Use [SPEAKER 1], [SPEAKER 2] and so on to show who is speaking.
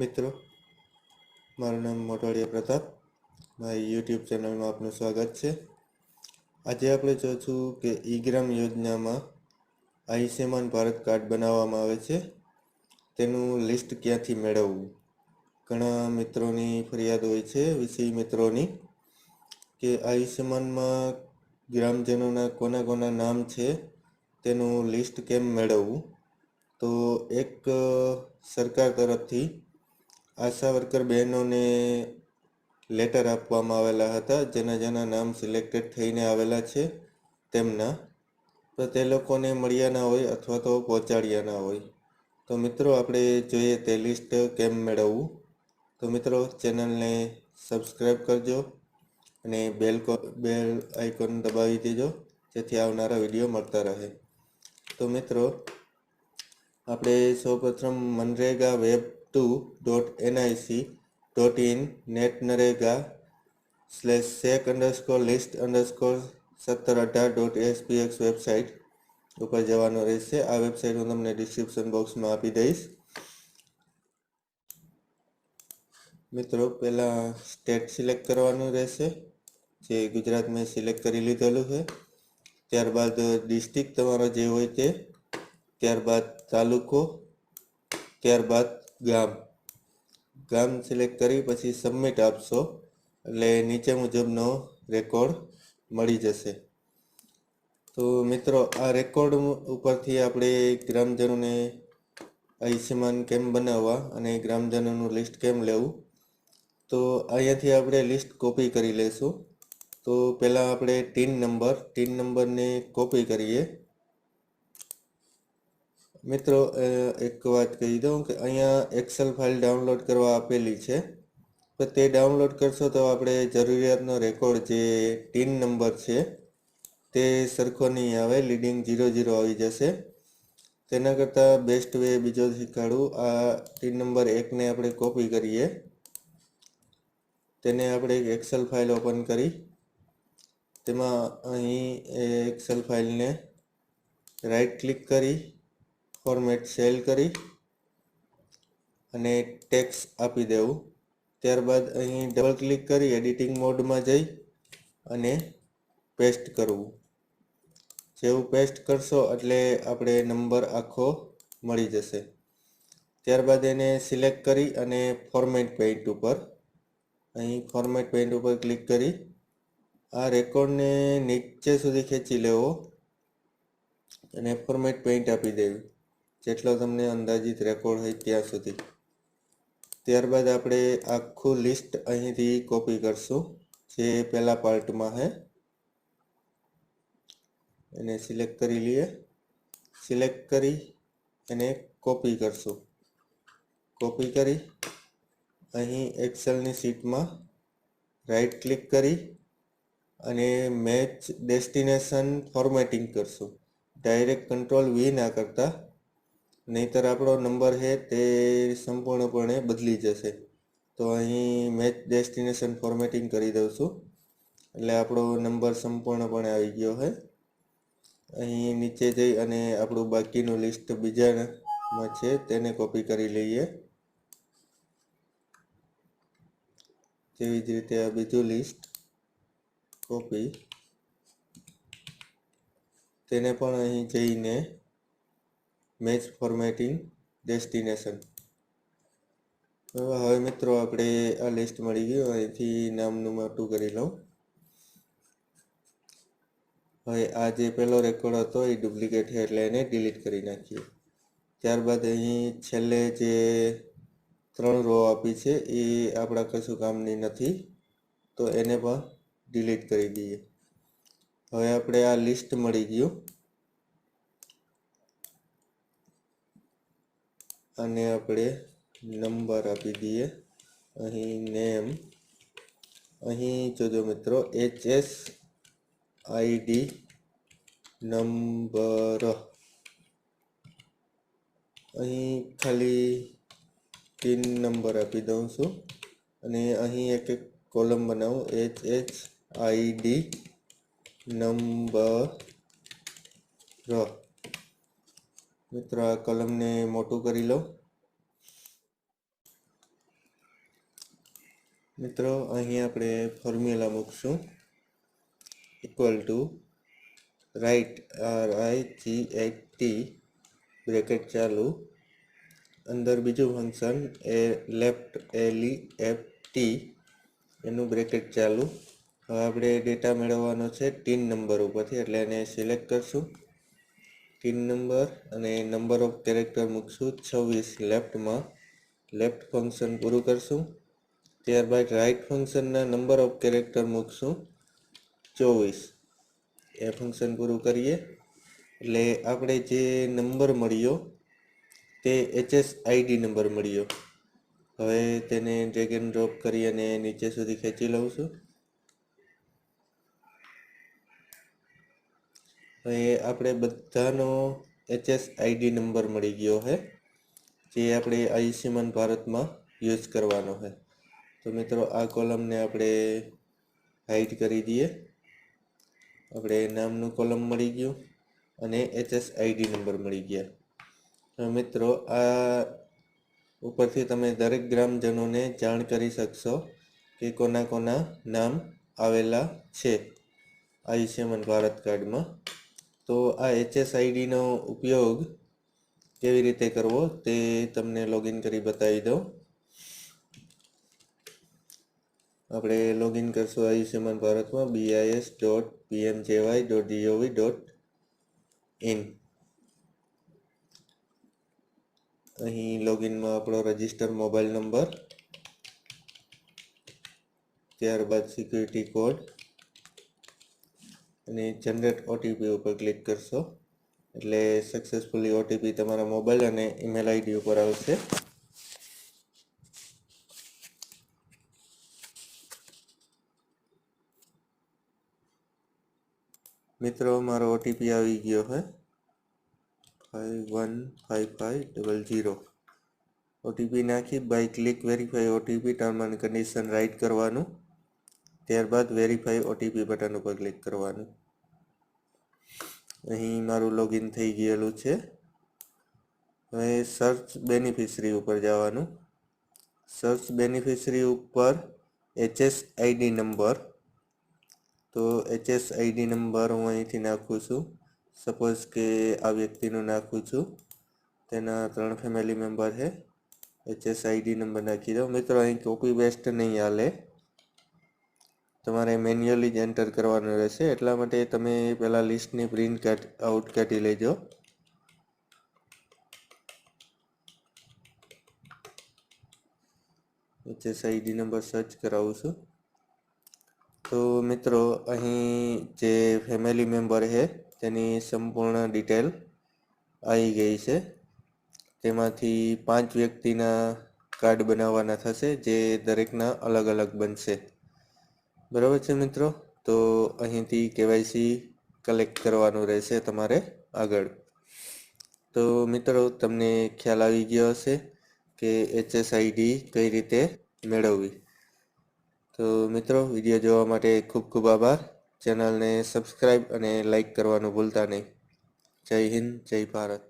[SPEAKER 1] મિત્રો, મારું નામ મોટવાડિયા પ્રતાપ. મારી યુટ્યુબ ચેનલમાં આપનું સ્વાગત છે. આજે આપણે જોઈશું કે ઈગ્રામ યોજનામાં આયુષ્યમાન ભારત કાર્ડ બનાવવામાં આવે છે. તેનું લિસ્ટ ક્યાંથી મેળવવું? ઘણા મિત્રોની ફરિયાદ હોય છે, વિષય મિત્રોની, કે આયુષ્યમાનમાં ગ્રામજનોના કોના કોના નામ છે, તેનું લિસ્ટ કેમ મેળવવું? તો એક સરકાર તરફથી આશા વર્કર બહેનોને લેટર આપવામાં આવેલા હતા. જેના જેના નામ સિલેક્ટેડ થઈને આવેલા છે. તેમના. તો તે લોકોને મળ્યા ના હોય અથવા તો પહોંચાડ્યા ના હોય. તો મિત્રો, આપણે જોઈએ તે લિસ્ટ કેમ મેળવવું? તો મિત્રો, ચેનલને સબસ્ક્રાઈબ કરજો અને બેલ બેલ આઇકોન દબાવી દેજો, જેથી આવનારા વીડિયો મળતા રહે. તો મિત્રો, આપણે સૌપ્રથમ MNREGA web two dot NIC dot in net NREGA slash sec underscore list underscore સત્તર અઢાર ડોટ એસપીએક્સ વેબસાઇટ ઉપર જવાનું રહેશે. આ વેબસાઇટ હું તમને ડિસ્ક્રિપ્શન બોક્સમાં આપી દઈશ. મિત્રો, પહેલાં સ્ટેટ સિલેક્ટ કરવાનું રહેશે, જે ગુજરાત મેં સિલેક્ટ કરી લીધેલું છે. ત્યારબાદ ડિસ્ટ્રિક્ટ તમારો જે હોય તે, ત્યારબાદ તાલુકો, ત્યારબાદ ગામ. ગામ સિલેક્ટ કરી પછી સબમિટ આપશો. એટલે નીચે મુજબનો રેકોર્ડ મળી જશે. તો મિત્રો, આ રેકોર્ડ ઉપરથી આપણે ગ્રામજનોને આયુષ્યમાન કેમ બનાવવા અને ગ્રામજનોનું લિસ્ટ કેમ લેવું? તો અહીંયાથી આપણે લિસ્ટ કોપી કરી લેશું તો પહેલાં આપણે ટીન નંબર, ટીન નંબરને કોપી કરીએ. મિત્રો એક વાત કહી દઉં કે અહીંયા એક્સેલ ફાઇલ ડાઉનલોડ કરવા આપેલી છે. તો તે ડાઉનલોડ કરશો તો આપણે જરૂરિયાતનો રેકોર્ડ જે ટીન નંબર છે, તે સરખો નહીં આવે લીડિંગ ઝીરો ઝીરો આવી જશે. તેના કરતાં બેસ્ટ વે બીજો શીખાડું આ ટીન નંબર એકને આપણે કોપી કરીએ. તેને આપણે એક એક્સેલ ફાઇલ ઓપન કરી. તેમાં અહીં એક્સેલ ફાઇલને રાઈટ ક્લિક કરી. ફોર્મેટ સેલ કરી અને ટેક્સ આપી દેવું. ત્યારબાદ અહીં ડબલ ક્લિક કરી એડિટિંગ મોડમાં જઈ અને પેસ્ટ કરવું. જેવું પેસ્ટ કરશો એટલે આપણે નંબર આખો મળી જશે. ત્યારબાદ એને સિલેક્ટ કરી અને ફોર્મેટ પેઇન્ટ ઉપર અહીં ફોર્મેટ પેઇન્ટ ઉપર ક્લિક કરી આ રેકોર્ડને નીચે સુધી ખેંચી લેવો અને ફોર્મેટ પેઇન્ટ આપી દેવી. જેટલો તમને અંદાજિત રેકોર્ડ હોય ત્યાં સુધી. ત્યારબાદ આપણે આખું લિસ્ટ અહીંથી કોપી કરશું. જે પહેલા પાર્ટમાં છે એને સિલેક્ટ કરી લઈએ. સિલેક્ટ કરી એને કોપી કરશું. કોપી કરી. અહીં એક્સેલની શીટમાં રાઈટ ક્લિક કરી અને મેચ ડેસ્ટિનેશન ફોર્મેટિંગ કરશું. ડાયરેક્ટ કંટ્રોલ વી ના કરતા નહીતર આપણો નંબર છે તે સંપૂર્ણપણે બદલી જશે. તો અહીં મેચ ડેસ્ટિનેશન ફોર્મેટિંગ કરી દઉં છું. એટલે આપણો નંબર સંપૂર્ણપણે આવી ગયો છે. અહીં નીચે જઈ અને આપણું બાકીનું લિસ્ટ બીજામાં છે તેને કોપી કરી લઈએ. તેવી જ રીતે આ બીજું લિસ્ટ કોપી તેને પણ અહીં જઈને મેચ ફોર્મેટિંગ ડેસ્ટિનેશન હવે મિત્રો આપણે આ લિસ્ટ મળી ગયું, અહીંથી નામનું મોટું કરી લઉં. હવે આ જે પહેલો રેકોર્ડ હતો એ ડુપ્લિકેટ છે એટલે એને ડિલીટ કરી નાખીએ. ત્યારબાદ અહીં છેલ્લે જે ત્રણ રો આપી છે એ આપણા કશું કામની નથી, તો એને પણ ડિલીટ કરી દઈએ. હવે આપણે આ લિસ્ટ મળી ગયું. અને આપણે નંબર આપી દઈએ. અહીં નેમ અહીં જોજો મિત્રો એચ એસ આઈડી નંબર. અહીં ખાલી તીન નંબર આપી દઉં છું. અને અહીં એક એક કોલમ બનાવું. H H ID number. મિત્રો આ કલમને મોટું કરી લઉં. મિત્રો, અહીં આપણે ફોર્મ્યુલા મૂકશું. Equal to right R I G H T bracket ચાલુ. અંદર બીજું ફંક્શન એ left L E F T એનું બ્રેકેટ ચાલુ. હવે આપણે ડેટા મેળવવાનો છે ટીન નંબર ઉપરથી, એટલે એને સિલેક્ટ કરશું. ટીન નંબર અને નંબર ઓફ કેરેક્ટર મૂકશું. છવ્વીસ લેફ્ટમાં લેફ્ટ ફંક્શન પૂરું કરશું. ત્યારબાદ રાઈટ ફંક્શનના નંબર ઓફ કેરેક્ટર મૂકશું. ચોવીસ એ ફંક્શન પૂરું કરીએ. એટલે આપણે જે નંબર મળ્યો તે એચએસ આઈડી નંબર મળ્યો. હવે તેને ડ્રેગ એન્ડ ડ્રોપ કરી અને નીચે સુધી ખેંચી લઉં છું. હવે આપણે બધાનો એચએસ આઈડી નંબર મળી ગયો છે જે આપણે આયુષ્યમાન ભારતમાં યુઝ કરવાનો છે તો મિત્રો, આ કોલમને આપણે હાઈડ કરી દઈએ. આપણે નામનું કોલમ મળી ગયું અને એચએસ આઈડી નંબર મળી ગયા. તો મિત્રો, આ ઉપરથી તમે દરેક ગ્રામજનોને જાણ કરી શકશો કે કોના કોના નામ આવેલા છે આયુષ્યમાન ભારત કાર્ડમાં. તો આ એચએસ આઈડીનો ઉપયોગ કેવી રીતે કરવો તે તમને લોગિન કરી બતાવી દઉં. આપણે લોગિન કરશું આયુષ્યમાન ભારતમાં BIS dot PMJAY dot GOV dot in અહીં લોગિનમાં આપણો રજિસ્ટર મોબાઈલ નંબર ત્યારબાદ સિક્યુરિટી કોડ અને જનરેટ ઓટીપી ઉપર ક્લિક કરશો. એટલે સક્સેસફુલી ઓટીપી તમારા મોબાઈલ અને ઈમેલ આઈડી ઉપર આવશે. મિત્રો, મારો ઓટીપી આવી ગયો છે five one five five double zero OTP નાખી by click verify OTP term and condition right કરવાનું. ત્યારબાદ વેરીફાઈ ઓટીપી બટન ઉપર ક્લિક કરવાનું. અહીં મારું લોગિન થઈ ગયેલું છે. હવે સર્ચ બેનિફિશરી ઉપર જવાનું. સર્ચ બેનિફિશરી ઉપર એચએસ આઈડી નંબર તો એચએસ આઈડી નંબર હું અહીંથી નાખું છું. સપોઝ કે આ વ્યક્તિનું નાખું છું. તેના ત્રણ ફેમિલી મેમ્બર છે. એચએસ આઈડી નંબર નાખી દો મિત્રો, અહીં કોપી બેસ્ટ નહીં હાલે. તમારે મેન્યુઅલી જ એન્ટર કરવાનું રહેશે. એટલા માટે તમે પહેલાં લિસ્ટની પ્રિન્ટ કાઢ આઉટ કાઢી લેજો. એચએસ આઈડી નંબર સર્ચ કરાવું છું. તો મિત્રો, અહીં જે ફેમિલી મેમ્બર છે, તેની સંપૂર્ણ ડિટેલ આવી ગઈ છે. તેમાંથી પાંચ વ્યક્તિના કાર્ડ બનાવવાના થશે, જે દરેકના અલગ અલગ બનશે. બરાબર છે મિત્રો? તો અહીંથી કેવાયસી કલેક્ટ કરવાનું રહેશે તમારે આગળ. તો મિત્રો, તમને ખ્યાલ આવી ગયો હશે કે એચએસઆઈડી કઈ રીતે મેળવવી. તો મિત્રો, વીડિયો જોવા માટે ખૂબ ખૂબ આભાર. ચેનલને સબસ્ક્રાઈબ અને લાઈક કરવાનું ભૂલતા નહીં. જય હિન્દ, જય ભારત.